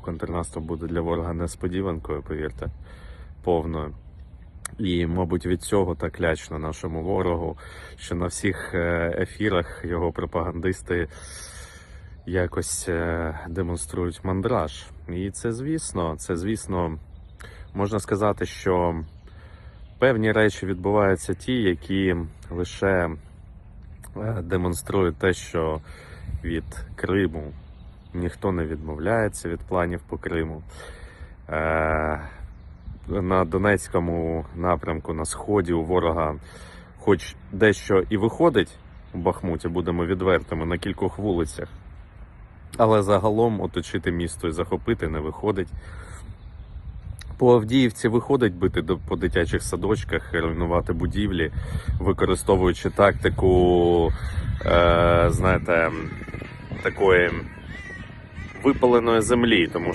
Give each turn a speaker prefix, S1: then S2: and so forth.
S1: Контрнаступ буде для ворога несподіванкою, повірте, повною. І, мабуть, від цього так лячно нашому ворогу, що на всіх е, ефірах його пропагандисти якось е, демонструють мандраж. І це, звісно, це, звісно, можна сказати, що певні речі відбуваються ті, які лише е, демонструють те, що від Криму ніхто не відмовляється від планів по Криму. Е, на Донецькому напрямку на сході у ворога, хоч дещо і виходить у Бахмуті, будемо відвертими на кількох вулицях, але загалом оточити місто і захопити не виходить. По Авдіївці виходить бити по дитячих садочках, руйнувати будівлі, використовуючи тактику, е, знаєте, такої випаленої землі, тому